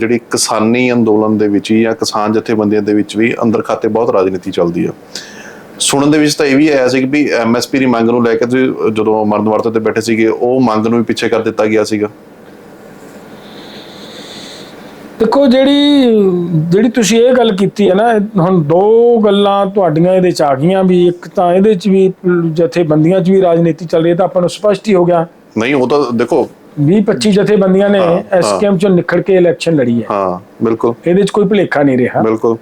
ਜਿਹੜੀ ਕਿਸਾਨੀ ਅੰਦੋਲਨ ਦੇ ਵਿੱਚ ਹੀ ਜਾਂ ਕਿਸਾਨ ਜਥੇਬੰਦੀਆਂ ਦੇ ਵਿੱਚ ਵੀ ਅੰਦਰ ਖਾਤੇ ਬਹੁਤ ਰਾਜਨੀਤੀ ਚੱਲਦੀ ਆ। ਸੁਣਨ ਦੇ ਵਿੱਚ ਤਾਂ ਇਹ ਵੀ ਆਇਆ ਸੀ ਕਿ ਵੀ ਐਮਐਸਪੀ ਦੀ ਮੰਗ ਨੂੰ ਲੈ ਕੇ ਜਦੋਂ ਮਰਨ ਵਰਤ ਤੇ ਬੈਠੇ ਸੀਗੇ ਉਹ ਮੰਗ ਨੂੰ ਵੀ ਪਿੱਛੇ ਕਰ ਦਿੱਤਾ ਗਿਆ ਸੀਗਾ। ਦੇਖੋ ਜਿਹੜੀ ਜਿਹੜੀ ਤੁਸੀਂ ਇਹ ਗੱਲ ਕੀਤੀ ਹੈ ਨਾ ਹੁਣ ਦੋ ਗੱਲਾਂ ਤੁਹਾਡੀਆਂ ਇਹਦੇ ਚ ਆ ਗਈਆਂ ਵੀ ਇੱਕ ਤਾਂ ਇਹਦੇ ਚ ਵੀ ਜਥੇਬੰਦੀਆਂ ਚ ਵੀ ਰਾਜਨੀਤੀ ਚੱਲ ਰਹੀ ਹੈ ਤਾਂ ਆਪਾਂ ਨੂੰ ਸਪਸ਼ਟ ਹੀ ਹੋ ਗਿਆ। ਨਹੀਂ ਉਹ ਤਾਂ ਦੇਖੋ 20 25 ਜਥੇਬੰਦੀਆਂ ਨੇ ਐਸਕੇਐਮ ਚੋਂ ਨਿਕਲ ਕੇ ਇਲੈਕਸ਼ਨ ਲੜੀ ਹੈ। ਹਾਂ ਬਿਲਕੁਲ। ਇਹਦੇ ਚ ਕੋਈ ਭੁਲੇਖਾ ਨਹੀਂ ਰਿਹਾ। ਬਿਲਕੁਲ।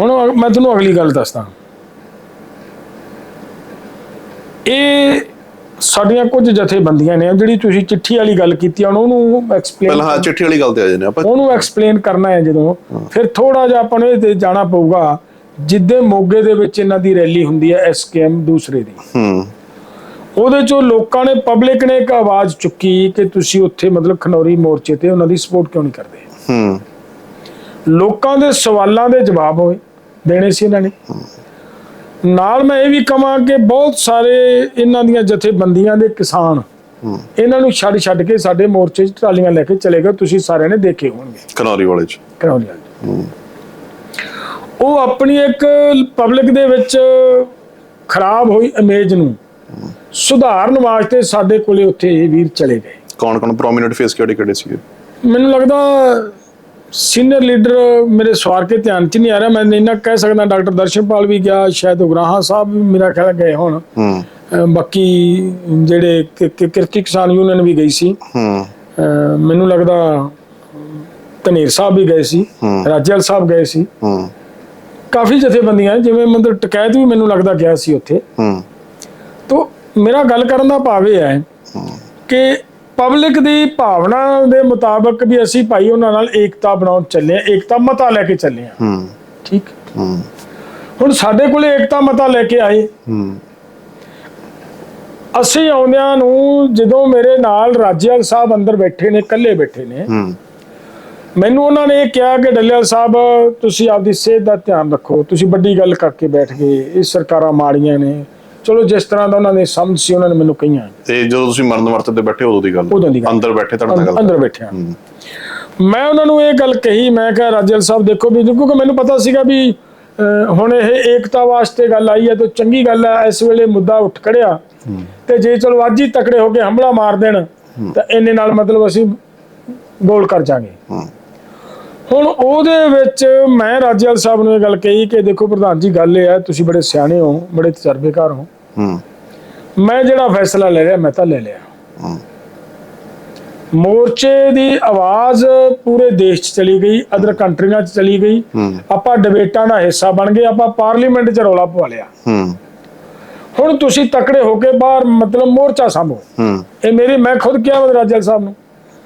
ਹੁਣ ਮੈਂ ਤੁਹਾਨੂੰ ਅਗਲੀ ਗੱਲ ਦੱਸਦਾ। ਇਹ ਸਾਡੀਆਂ ਕੁਝ ਜਥੇਬੰਦੀਆਂ ਨੇ ਜਿਹੜੀ ਤੁਸੀਂ ਚਿੱਠੀ ਵਾਲੀ ਗੱਲ ਕੀਤੀ ਹੁਣ ਉਹਨੂੰ ਐਕਸਪਲੇਨ ਪਹਿਲਾਂ ਹਾਂ ਚਿੱਠੀ ਵਾਲੀ ਗੱਲ ਤੇ ਆ ਜਾਂਦੇ ਆਪਾਂ। ਉਹਨੂੰ ਐਕਸਪਲੇਨ ਕਰਨਾ ਹੈ ਜਦੋਂ। ਫਿਰ ਥੋੜਾ ਜਿਹਾ ਆਪਾਂ ਨੂੰ ਇਹ ਤੇ ਜਾਣਾ ਪਊਗਾ ਜਿੱਦੇ ਮੋਗੇ ਦੇ ਵਿੱਚ ਇਹਨਾਂ ਦੀ ਰੈਲੀ ਹੁੰਦੀ ਹੈ ਐਸਕੇਐਮ ਦੂਸਰੇ ਦੀ। ਹੂੰ। ਉਹਦੇ ਚੋਂ ਲੋਕਾਂ ਨੇ ਪਬਲਿਕ ਨੇ ਇੱਕ ਆਵਾਜ਼ ਚੁੱਕੀ ਕਿ ਤੁਸੀਂ ਉੱਥੇ ਮਤਲਬ ਖਨੌਰੀ ਮੋਰਚੇ ਤੇ ਉਹਨਾਂ ਦੀ ਸਪੋਰਟ ਕਿਉਂ ਨਹੀਂ ਕਰਦੇ? ਹੂੰ। ਲੋਕਾਂ ਦੇ ਸਵਾਲਾਂ ਦੇ ਜਵਾਬ ਹੋਏ ਦੇਣੇ ਸੀ ਇਹਨਾਂ ਨੇ। ਨਾਲ ਮੈਂ ਇਹ ਵੀ ਕਹਾਂ ਕਿ ਬਹੁਤ ਸਾਰੇ ਇਹਨਾਂ ਦੀਆਂ ਜਥੇਬੰਦੀਆਂ ਦੇ ਕਿਸਾਨ ਇਹਨਾਂ ਨੂੰ ਛੱਡ ਛੱਡ ਕੇ ਸਾਡੇ ਮੋਰਚੇ 'ਚ ਟਰਾਲੀਆਂ ਲੈ ਕੇ ਚਲੇ ਗਏ ਤੁਸੀਂ ਸਾਰਿਆਂ ਨੇ ਦੇਖੇ ਹੋਣਗੇ। ਕਨੌਰੀ ਵਾਲੇ ਚ। ਕਰੌਲੀ ਵਾਲੇ। ਉਹ ਆਪਣੀ ਇੱਕ ਪਬਲਿਕ ਦੇ ਵਿੱਚ ਖਰਾਬ ਹੋਈ ਇਮੇਜ ਨੂੰ ਸੁਧਾਰਨ ਵਾਸਤੇ ਸਾਡੇ ਕੋਲੇ ਉੱਥੇ ਇਹ ਵੀਰ ਚਲੇ ਗਏ। ਕੌਣ ਕੌਣ? ਪ੍ਰੋਮਿਨੈਂਟ ਫੇਸ ਕਿਹੜੇ ਕਿਹੜੇ ਸੀਗੇ? ਮੈਨੂੰ ਲੱਗਦਾ ਸੀਨੀਅਰ ਲੀਡਰ ਮੇਰੇ ਸਵਾਰ ਕੇ ਧਿਆਨ ਚ ਨਹੀਂ ਆ ਰਿਹਾ। ਮੈਂ ਇੰਨਾ ਕਹਿ ਸਕਦਾ ਡਾਕਟਰ ਦਰਸ਼ਨਪਾਲ ਵੀ ਗਿਆ ਸ਼ਾਇਦ ਉਗਰਾਹਾਂ ਸਾਹਿਬ ਵੀ ਮੇਰਾ ਖਿਆਲ ਗਏ ਹੁਣ। ਹੂੰ। ਬਾਕੀ ਜਿਹੜੇ ਕਿਰਤੀ ਕਿਸਾਨ ਯੂਨੀਅਨ ਵੀ ਗਈ ਸੀ। ਹੂੰ। ਮੈਨੂੰ ਲੱਗਦਾ ਧਨੇਰ ਸਾਹਿਬ ਵੀ ਗਏ ਸੀ ਹੂੰ। ਰਾਜੇਵਾਲ ਸਾਹਿਬ ਗਏ ਸੀ। ਹੂੰ। ਕਾਫੀ ਜਥੇਬੰਦੀਆਂ ਜਿਵੇਂ ਮਤਲਬ ਟਕੈਤ ਵੀ ਮੈਨੂੰ ਲੱਗਦਾ ਗਿਆ ਸੀ ਉੱਥੇ। ਹੂੰ। ਤੋ ਮੇਰਾ ਗੱਲ ਕਰਨ ਦਾ ਭਾਵ ਇਹ ਹੈ ਕਿ ਪਬਲਿਕ ਦੀ ਭਾਵਨਾ ਦੇ ਮੁਤਾਬਕ ਵੀ ਅਸੀਂ ਭਾਈ ਉਹਨਾਂ ਨਾਲ ਏਕਤਾ ਬਣਾਉਣ ਚੱਲੇ ਆ ਏਕਤਾ ਮਤਾ ਲੈ ਕੇ ਚੱਲੇ ਆ ਹੂੰ। ਠੀਕ? ਹੂੰ। ਹੁਣ ਸਾਡੇ ਕੋਲੇ ਏਕਤਾ ਮਤਾ ਲੈ ਕੇ ਆਏ। ਹੂੰ। ਅਸੀਂ ਆਉਂਦਿਆਂ ਨੂੰ ਜਦੋਂ ਮੇਰੇ ਨਾਲ ਰਾਜੇਵਾਲ ਸਾਹਿਬ ਅੰਦਰ ਬੈਠੇ ਨੇ ਇਕੱਲੇ ਬੈਠੇ ਨੇ ਹੂੰ। ਮੈਨੂੰ ਉਹਨਾਂ ਨੇ ਇਹ ਕਿਹਾ ਕਿ ਡੱਲੇਵਾਲ ਸਾਹਿਬ ਤੁਸੀਂ ਆਪਦੀ ਸਿਹਤ ਦਾ ਧਿਆਨ ਰੱਖੋ ਤੁਸੀਂ ਵੱਡੀ ਗੱਲ ਕਰਕੇ ਬੈਠ ਗਏ ਇਹ ਸਰਕਾਰਾਂ ਮਾੜੀਆਂ ਨੇ ਚਲੋ ਜਿਸ ਤਰ੍ਹਾਂ ਦਾ ਉਹਨਾਂ ਨੇ ਸਮਝ ਸੀ ਉਹਨਾਂ ਨੇ ਮੈਨੂੰ ਕਹੀਆਂ। ਤੇ ਜਦੋਂ ਤੁਸੀਂ ਮਰਨ ਵਰਤ ਤੇ ਬੈਠੇ ਉਦੋਂ ਦੀ ਗੱਲ। ਉਦੋਂ ਦੀ ਗੱਲ। ਅੰਦਰ ਬੈਠੇ ਤੁਹਾਡੇ ਨਾਲ ਗੱਲ ਅੰਦਰ ਬੈਠਿਆ ਹੂੰ। ਮੈਂ ਉਹਨਾਂ ਨੂੰ ਇਹ ਗੱਲ ਕਹੀ ਮੈਂ ਕਿਹਾ ਰਾਜੇਵਾਲ ਸਾਹਿਬ ਦੇਖੋ ਵੀ ਕਿਉਂਕਿ ਮੈਨੂੰ ਪਤਾ ਸੀਗਾ ਵੀ ਅਹ, ਹੁਣ ਇਹ ਏਕਤਾ ਵਾਸਤੇ ਗੱਲ ਆਈ ਹੈ ਤਾਂ ਚੰਗੀ ਗੱਲ ਹੈ ਇਸ ਵੇਲੇ ਮੁੱਦਾ ਉੱਠ ਖੜਿਆ। ਤੇ ਜੇ ਚਲੋ ਅੱਜ ਹੀ ਤਕੜੇ ਹੋ ਕੇ ਹਮਲਾ ਮਾਰ ਦੇਣ ਤਾਂ ਇੰਨੇ ਨਾਲ ਮਤਲਬ ਅਸੀਂ ਗੋਲ ਕਰ ਜਾਾਂਗੇ। ਹੂੰ। ਹੁਣ ਉਹਦੇ ਵਿੱਚ ਮੈਂ ਰਾਜੇਵਾਲ ਸਾਹਿਬ ਨੂੰ ਇਹ ਗੱਲ ਕਹੀ ਕਿ ਦੇਖੋ ਪ੍ਰਧਾਨ ਜੀ ਗੱਲ ਇਹ ਹੈ ਤੁਸੀਂ ਬੜੇ ਸਿਆਣੇ ਹੋ ਬੜੇ ਤਜਰਬੇਕਾਰ ਹੋ। ਹੂੰ। ਮੈਂ ਜਿਹੜਾ ਫੈਸਲਾ ਲੈ ਲਿਆ ਮੈਂ ਤਾਂ ਲੈ ਲਿਆ। ਹੂੰ। ਮੋਰਚੇ ਦੀ ਆਵਾਜ਼ ਪੂਰੇ ਦੇਸ਼ 'ਚ ਚਲੀ ਗਈ ਅਦਰ ਕੰਟਰੀਆਂ 'ਚ ਚਲੀ ਗਈ। ਆਪਾਂ ਡਿਬੇਟਾਂ ਦਾ ਹਿੱਸਾ ਬਣ ਗਏ ਆਪਾਂ ਪਾਰਲੀਮੈਂਟ 'ਚ ਰੌਲਾ ਪਵਾ ਲਿਆ। ਹੁਣ ਤੁਸੀਂ ਤਕੜੇ ਹੋ ਕੇ ਬਾਹਰ ਮਤਲਬ ਮੋਰਚਾ ਸਾਂਭੋ। ਇਹ ਮੇਰੀ ਮੈਂ ਖੁਦ ਕਿਹਾ ਮੈਂ ਰਾਜੇਵਾਲ ਸਾਹਿਬ ਨੂੰ।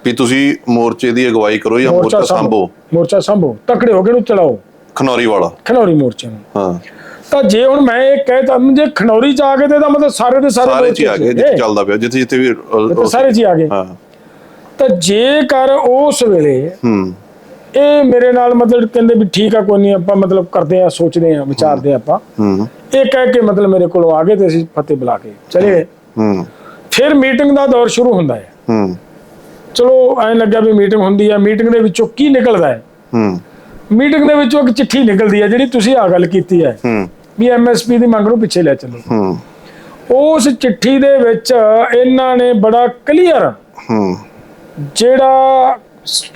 ਵੀ ਤੁਸੀਂ ਮੋਰਚੇ ਦੀ ਅਗਵਾਈ ਕਰੋ ਜਾਂ ਮੋਰਚਾ ਸੰਭੋ। ਮੋਰਚਾ ਸਾਂਭੋ। ਤਕੜੇ ਹੋ ਕੇ ਨੂੰ ਚਲਾਓ। ਖਨੌਰੀ ਵਾਲਾ। ਖਨੌਰੀ ਮੋਰਚੇ ਨੂੰ। ਹਾਂ। ਤਾਂ ਜੇ ਹੁਣ ਮੈਂ ਇਹ ਕਹਿਤਾ ਜੇ ਖਨੌਰੀ ਚ ਆ ਗਏ ਤੇ ਇਹਦਾ ਮਤਲਬ ਸਾਰੇ ਦੇ ਸਾਰੇ ਸਾਰੇ ਚ ਆ ਗਏ ਜਿੱਥੇ ਚੱਲਦਾ ਪਿਆ ਜਿੱਥੇ ਜਿੱਥੇ ਵੀ ਤਾਂ ਸਾਰੇ ਚ ਆ ਗਏ। ਹਾਂ। ਤਾਂ ਜੇਕਰ ਉਸ ਵੇਲੇ ਹੂੰ। ਇਹ ਮੇਰੇ ਨਾਲ ਮਤਲਬ ਕਹਿੰਦੇ ਵੀ ਠੀਕ ਆ ਕੋਈ ਨਹੀਂ ਆਪਾਂ ਮਤਲਬ ਕਰਦੇ ਆ ਸੋਚਦੇ ਆ ਵਿਚਾਰਦੇ ਆ ਆਪਾਂ। ਹੂੰ। ਇਹ ਕਹਿ ਕੇ ਮਤਲਬ ਮੇਰੇ ਕੋਲ ਆ ਗਏ ਤੇ ਅਸੀਂ ਫਤਿਹ ਬੁਲਾ ਕੇ ਚਲੇ ਗਏ। ਹੂੰ। ਫਿਰ ਮੀਟਿੰਗ ਦਾ ਦੌਰ ਸ਼ੁਰੂ ਹੁੰਦਾ ਹੈ। ਹੂੰ। ਚਲੋ ਐਂ ਲੱਗਿਆ ਵੀ ਮੀਟਿੰਗ ਹੁੰਦੀ ਹੈ ਮੀਟਿੰਗ ਦੇ ਵਿੱਚੋਂ ਕੀ ਨਿਕਲਦਾ ਹੈ? ਹੂੰ। ਮੀਟਿੰਗ ਦੇ ਵਿੱਚੋਂ ਇੱਕ ਚਿੱਠੀ ਨਿਕਲਦੀ ਹੈ ਜਿਹੜੀ ਤੁਸੀਂ ਆ ਗੱਲ ਕੀਤੀ ਹੈ। ਹੂੰ। ਵੀ ਐਮਐਸਪੀ ਦੀ ਮੰਗ ਨੂੰ ਪਿੱਛੇ ਲੈ ਚੱਲੋ। ਹੂੰ। ਉਸ ਚਿੱਠੀ ਦੇ ਵਿੱਚ ਇਹਨਾਂ ਨੇ ਬੜਾ ਕਲੀਅਰ ਹੂੰ। ਜਿਹੜਾ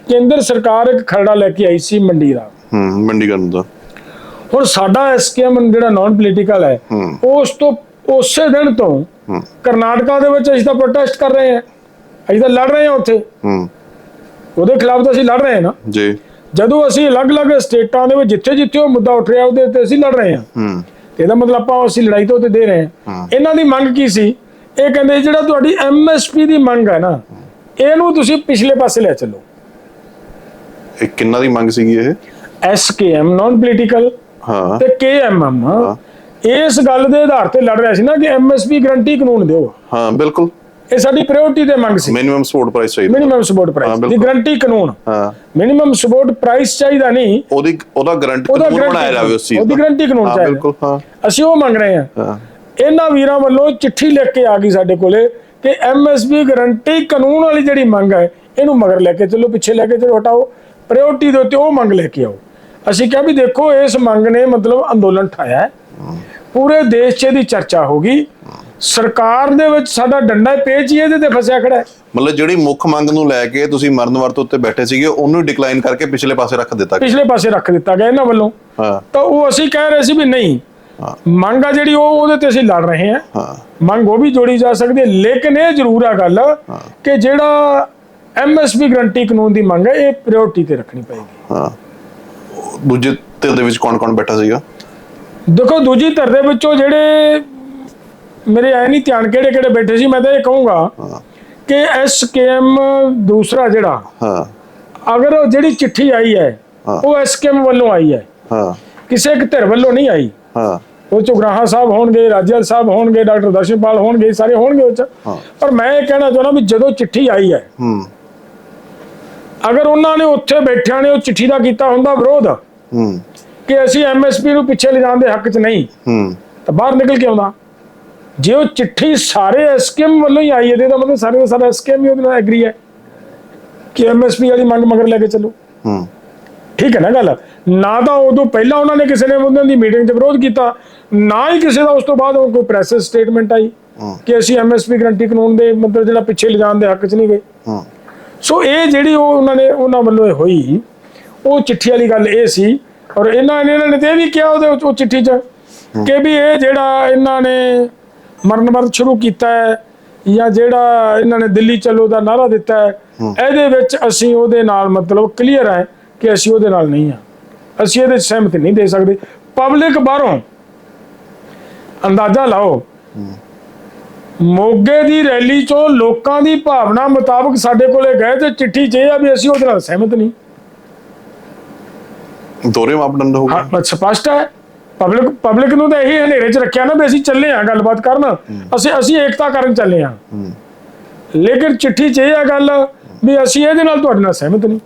ਕੇਂਦਰ ਸਰਕਾਰ ਇੱਕ ਖਰੜਾ ਲੈ ਕੇ ਆਈ ਸੀ ਮੰਡੀ ਦਾ ਹੂੰ ਮੰਡੀਗੜ੍ਹ ਦਾ ਹੁਣ ਸਾਡਾ ਐਸਕੇਐਮ ਜਿਹੜਾ ਨਾਨ ਪੋਲੀਟੀਕਲ ਹੈ। ਉਸ ਤੋਂ ਉਸੇ ਦਿਨ ਤੋਂ ਕਰਨਾਟਕਾ ਦੇ ਵਿੱਚ ਅਸੀਂ ਤਾਂ ਪ੍ਰੋਟੈਸਟ ਕਰ ਰਹੇ ਹਾਂ। ਅਸੀਂ ਤਾਂ ਲੜ ਰਹੇ ਹਾਂ ਉੱਥੇ। ਹੂੰ। ਉਹਦੇ ਖਿਲਾਫ ਤਾਂ ਅਸੀਂ ਲੜ ਰਹੇ ਹਾਂ ਨਾ। ਜੀ। ਜਦੋਂ ਅਸੀਂ ਅਲੱਗ-ਅਲੱਗ ਸਟੇਟਾਂ ਦੇ ਵਿੱਚ ਜਿੱਥੇ ਜਿੱਥੇ ਉਹ ਮੁੱਦਾ ਉੱਠ ਰਿਹਾ ਉਹਦੇ ਉੱਤੇ ਅਸੀਂ ਲੜ ਰਹੇ ਹਾਂ। ਹੂੰ। ਤੇ ਇਹਦਾ ਮਤਲਬ ਆਪਾਂ ਅਸੀਂ ਲੜਾਈ ਤੋਂ ਤੇ ਦੇ ਰਹੇ ਹਾਂ। ਇਹਨਾਂ ਦੀ ਮੰਗ ਕੀ ਸੀ? ਇਹ ਕਹਿੰਦੇ ਜਿਹੜਾ ਤੁਹਾਡੀ ਐਮਐਸਪੀ ਦੀ ਮੰਗ ਹੈ ਨਾ ਇਹਨੂੰ ਤੁਸੀਂ ਪਿਛਲੇ ਪਾਸੇ ਲੈ ਚੱਲੋ। ਇਹ ਕਿੰਨਾ ਦੀ ਮੰਗ ਸੀਗੀ ਇਹ? ਐਸਕੇਐਮ ਨਾਨ ਪੋਲੀਟੀਕਲ ਹਾਂ। ਤੇ ਕੇਐਮਐਮ ਇਸ ਗੱਲ ਦੇ ਆਧਾਰ ਤੇ ਲੜ ਰਿਹਾ ਸੀ ਨਾ ਕਿ ਐਮਐਸਪੀ ਗਰੰਟੀ ਕਾਨੂੰਨ ਦਿਓ। ਹਾਂ ਬਿਲਕੁਲ। ਇਹ ਸਾਡੀ ਪ੍ਰਾਇੋਰਟੀ ਤੇ ਮੰਗ ਸੀ। ਮਿਨੀਮਮ ਸਪੋਰਟ ਪ੍ਰਾਈਸ ਚਾਹੀਦਾ। ਮਿਨੀਮਮ ਸਪੋਰਟ ਪ੍ਰਾਈਸ ਦੀ। ਗਰੰਟੀ ਕਾਨੂੰਨ। ਹਾਂ। ਮਿਨੀਮਮ ਸਪੋਰਟ ਪ੍ਰਾਈਸ ਚਾਹੀਦਾ ਨਹੀਂ। ਉਹਦੀ ਉਹਦਾ ਗਾਰੰਟੀ ਕਾਨੂੰਨ ਬਣਾਇਆ ਜਾਵੇ ਉਸ ਚੀਜ਼ ਉਹਦੀ guarantee ਕਾਨੂੰਨ ਚਾਹੀਦਾ। ਬਿਲਕੁਲ ਹਾਂ। ਅਸੀਂ ਉਹ ਮੰਗ ਰਹੇ ਹਾਂ। ਹਾਂ। ਇਹਨਾਂ ਵੀਰਾਂ ਵੱਲੋਂ ਚਿੱਠੀ ਲਿਖ ਕੇ ਆ ਗਈ ਸਾਡੇ ਕੋਲੇ ਕਿ ਐਮਐਸਪੀ ਗਰੰਟੀ ਕਾਨੂੰਨ ਵਾਲੀ ਜਿਹੜੀ ਮੰਗ ਹੈ ਇਹਨੂੰ ਮਗਰ ਲੈ ਕੇ ਚੱਲੋ ਪਿੱਛੇ ਲੈ ਕੇ ਚੱਲੋ ਹਟਾਓ। ਪ੍ਰਾਇੋਰਟੀ ਦੇ ਉੱਤੇ ਉਹ ਮੰਗ ਲੈ ਕੇ ਆਓ। ਅਸੀਂ ਕਿਹਾ ਵੀ ਦੇਖੋ ਇਸ ਮੰਗ ਨੇ ਮਤਲਬ ਅੰਦੋਲਨ ਠਾਇਆ ਹੈ। ਪੂਰੇ ਦੇਸ਼ 'ਚ ਇਹਦੀ ਚਰਚਾ ਹੋ ਗਈ। ਸਰਕਾਰ ਦੇ ਵਿੱਚ ਸਾਡਾ ਡੰਡਾ ਪੇਚ ਹੀ ਇਹਦੇ ਤੇ ਫਸਿਆ ਖੜਾ ਹੈ। ਮਤਲਬ ਜਿਹੜੀ ਮੁੱਖ ਮੰਗ ਨੂੰ ਲੈ ਕੇ ਤੁਸੀਂ ਮਰਨ ਵਰਤ ਉੱਤੇ ਬੈਠੇ ਸੀਗੇ ਉਹਨੂੰ ਡਿਕਲਾਈਨ ਕਰਕੇ ਪਿਛਲੇ ਪਾਸੇ ਰੱਖ ਦਿੱਤਾ। ਪਿਛਲੇ ਪਾਸੇ ਰੱਖ ਦਿੱਤਾ ਗਿਆ ਇਹਨਾਂ ਵੱਲੋਂ। ਹਾਂ। ਤਾਂ ਉਹ ਅਸੀਂ ਕਹਿ ਰਹੇ ਸੀ ਵੀ ਨਹੀਂ। ਮੰਗ ਆ ਜਿਹੜੀ ਉਹ ਉਹਦੇ ਤੇ ਅਸੀਂ ਲੜ ਰਹੇ ਹਾਂ। ਹਾਂ। ਮੰਗ ਉਹ ਵੀ ਜੋੜੀ ਜਾ ਸਕਦੀ ਹੈ ਲੇਕਿਨ ਇਹ ਜ਼ਰੂਰ ਆ ਗੱਲ ਕਿ ਜਿਹੜਾ ਐਮਐਸਪੀ ਗਰੰਟੀ ਕਾਨੂੰਨ ਦੀ ਮੰਗ ਹੈ ਇਹ ਪ੍ਰਾਇੋਰਟੀ ਤੇ ਰੱਖਣੀ ਪਏਗੀ। ਹਾਂ। ਦੂਜੇ ਧਿਰ ਦੇ ਵਿੱਚ ਕੌਣ ਕੌਣ ਬੈਠਾ ਸੀਗਾ? ਦੇਖੋ ਦੂਜੀ ਧਿਰ ਦੇ ਵਿੱਚੋਂ ਜਿਹੜੇ ਮੇਰੇ ਐ ਨਹੀਂ ਧਿਆਨ ਕਿਹੜੇ ਕਿਹੜੇ ਬੈਠੇ ਸੀ ਮੈਂ ਤਾਂ ਇਹ ਕਹੂੰਗਾ ਕਿ ਐਸਕੇਐਮ ਦੂਸਰਾ ਜਿਹੜਾ ਹਾਂ। ਅਗਰ ਉਹ ਜਿਹੜੀ ਚਿੱਠੀ ਆਈ ਹੈ। ਉਹ ਐਸਕੇਐਮ ਵੱਲੋਂ ਆਈ ਹੈ। ਹਾਂ। ਕਿਸੇ ਇੱਕ ਧਿਰ ਵੱਲੋਂ ਨਹੀਂ ਆਈ। ਹਾਂ। ਉਹ ਚ ਉਗਰਾਹਾਂ ਸਾਹਿਬ ਹੋਣਗੇ ਰਾਜੇਲ ਸਾਹਿਬ ਹੋਣਗੇ ਡਾਕਟਰ ਦਰਸ਼ਨਪਾਲ ਹੋਣਗੇ ਸਾਰੇ ਹੋਣਗੇ ਉਹ ਚ। ਹਾਂ। ਪਰ ਮੈਂ ਇਹ ਕਹਿਣਾ ਚਾਹੁੰਦਾ ਵੀ ਜਦੋਂ ਚਿੱਠੀ ਆਈ ਹੈ ਹੂੰ। ਅਗਰ ਉਹਨਾਂ ਨੇ ਉੱਥੇ ਬੈਠਿਆਂ ਨੇ ਉਹ ਚਿੱਠੀ ਦਾ ਕੀਤਾ ਹੁੰਦਾ ਵਿਰੋਧ ਹੂੰ। ਕਿ ਅਸੀਂ ਐਮਐਸਪੀ ਨੂੰ ਪਿੱਛੇ ਲਿਜਾਣ ਦੇ ਹੱਕ 'ਚ ਨਹੀਂ ਹੂੰ। ਤਾਂ ਬਾਹਰ ਨਿਕਲ ਕੇ ਆਉਂਦਾ। ਜੇ ਉਹ ਚਿੱਠੀ ਸਾਰੇ ਐਸਕੇਐਮ ਵੱਲੋਂ ਹੀ ਆਈ ਹੈ ਤੇ ਇਹਦਾ ਮਤਲਬ ਸਾਰੇ ਦੇ ਸਾਰੇ ਐਸਕੇਐਮ ਹੀ ਉਹਦੇ ਨਾਲ ਐਗਰੀ ਹੈ ਕਿ ਐਮਐਸਪੀ ਵਾਲੀ ਮੰਗ ਮਗਰ ਲੈ ਕੇ ਚੱਲੋ। ਹੂੰ। ਠੀਕ ਹੈ ਨਾ ਗੱਲ? ਨਾ ਤਾਂ ਉਦੋਂ ਪਹਿਲਾਂ ਉਹਨਾਂ ਨੇ ਕਿਸੇ ਨੇ ਉਹਨਾਂ ਦੀ ਮੀਟਿੰਗ 'ਚ ਵਿਰੋਧ ਕੀਤਾ ਨਾ ਹੀ ਕਿਸੇ ਦਾ ਉਸ ਤੋਂ ਬਾਅਦ ਉਹ ਕੋਈ ਪ੍ਰੈਸ ਸਟੇਟਮੈਂਟ ਆਈ ਕਿ ਅਸੀਂ ਐਮਐਸਪੀ ਗਰੰਟੀ ਕਾਨੂੰਨ ਦੇ ਮਤਲਬ ਜਿਹੜਾ ਪਿੱਛੇ ਲਿਜਾਣ ਦੇ ਹੱਕ 'ਚ ਨਹੀਂ ਗਏ। ਹੂੰ। ਸੋ ਇਹ ਜਿਹੜੀ ਉਹ ਉਹਨਾਂ ਨੇ ਉਹਨਾਂ ਵੱਲੋਂ ਹੋਈ ਉਹ ਚਿੱਠੀ ਵਾਲੀ ਗੱਲ ਇਹ ਸੀ ਔਰ ਇਹਨਾਂ ਨੇ ਇਹਨਾਂ ਨੇ ਤੇ ਵੀ ਕਿਹਾ ਉਹਦੇ ਉਹ ਚਿੱਠੀ 'ਚ ਕਿ ਵੀ ਇਹ ਜਿਹੜਾ ਇਹਨਾਂ ਨੇ ਮਰਨ ਵਰਤ ਸ਼ੁਰੂ ਕੀਤਾ ਹੈ ਜਾਂ ਜਿਹੜਾ ਇਹਨਾਂ ਨੇ ਦਿੱਲੀ ਚੱਲੋ ਦਾ ਨਾਰਾ ਦਿੱਤਾ ਹੈ ਇਹਦੇ ਵਿੱਚ ਅਸੀਂ ਉਹਦੇ ਨਾਲ ਮਤਲਬ ਕਲੀਅਰ ਹੈ ਕਿ ਅਸੀਂ ਉਹਦੇ ਨਾਲ ਨਹੀਂ ਆ ਅਸੀਂ ਇਹਦੇ ਸਹਿਮਤ ਨਹੀਂ ਦੇ ਸਕਦੇ। ਪਬਲਿਕ ਬਾਹਰੋਂ ਅੰਦਾਜ਼ਾ ਲਾਓ। ਮੋਗੇ ਦੀ ਰੈਲੀ ਚੋਂ ਲੋਕਾਂ ਦੀ ਭਾਵਨਾ ਮੁਤਾਬਕ ਸਾਡੇ ਕੋਲੇ ਗਏ ਤੇ ਚਿੱਠੀ 'ਚ ਇਹ ਆ ਵੀ ਅਸੀਂ ਉਹਦੇ ਨਾਲ ਸਹਿਮਤ ਨਹੀਂ। ਦੋਰੇ ਮਾਪਦੰਡ ਹਾਂ ਸਪਸ਼ਟ ਹੈ। ਪਬਲਿਕ ਪਬਲਿਕ ਨੂੰ ਤਾਂ ਇਹੀ ਹਨੇਰੇ 'ਚ ਰੱਖਿਆ ਨਾ ਵੀ ਅਸੀਂ ਚੱਲੇ ਆ ਗੱਲਬਾਤ ਕਰਨ। ਅਸੀਂ ਅਸੀਂ ਏਕਤਾ ਕਰਨ ਚੱਲੇ ਆ ਲੇਕਿਨ ਚਿੱਠੀ 'ਚ ਇਹ ਆ ਗੱਲ ਵੀ ਅਸੀਂ ਇਹਦੇ ਨਾਲ ਤੁਹਾਡੇ ਨਾਲ ਸਹਿਮਤ ਨਹੀਂ।